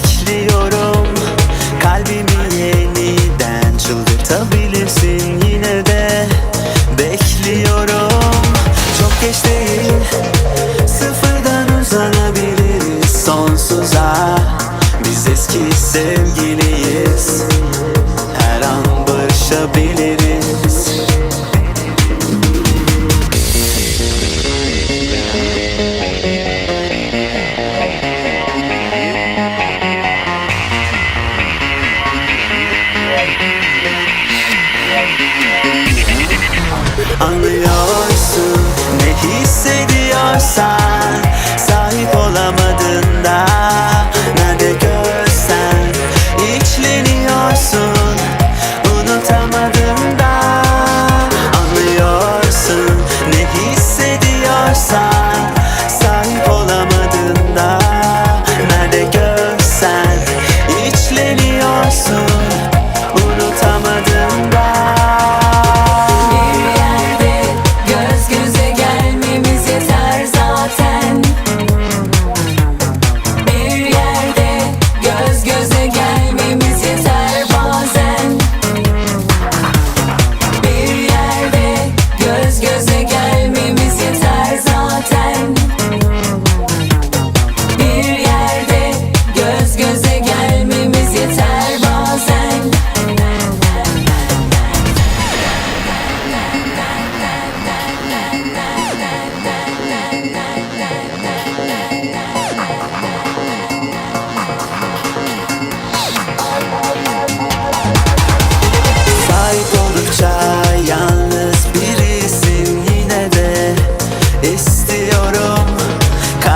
bekliyorum. Kalbimi yeniden çıldırtabilirsin yine de. Bekliyorum. Çok geç değil. Sıfırdan uzanabiliriz sonsuza. Biz eski sevgiliyiz. Anlayan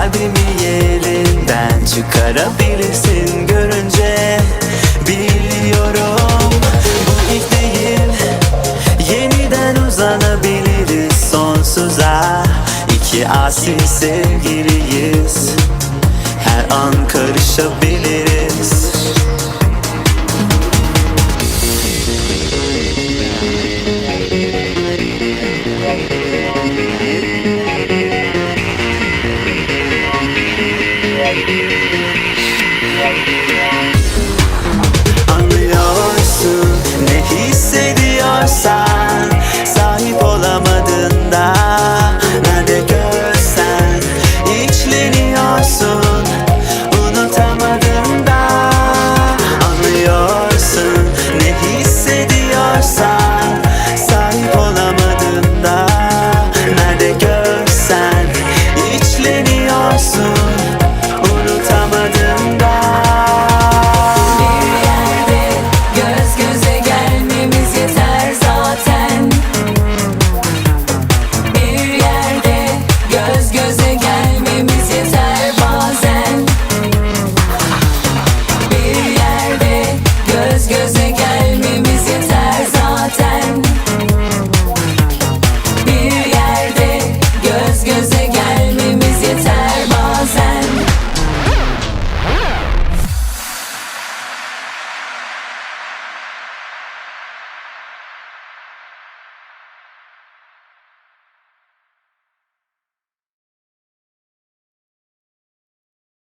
Kalbimi yerinden çıkarabilirsin görünce. Biliyorum bu ilk değil. Yeniden uzanabiliriz sonsuza. İki asi sevgiliyiz. Her an karışabiliriz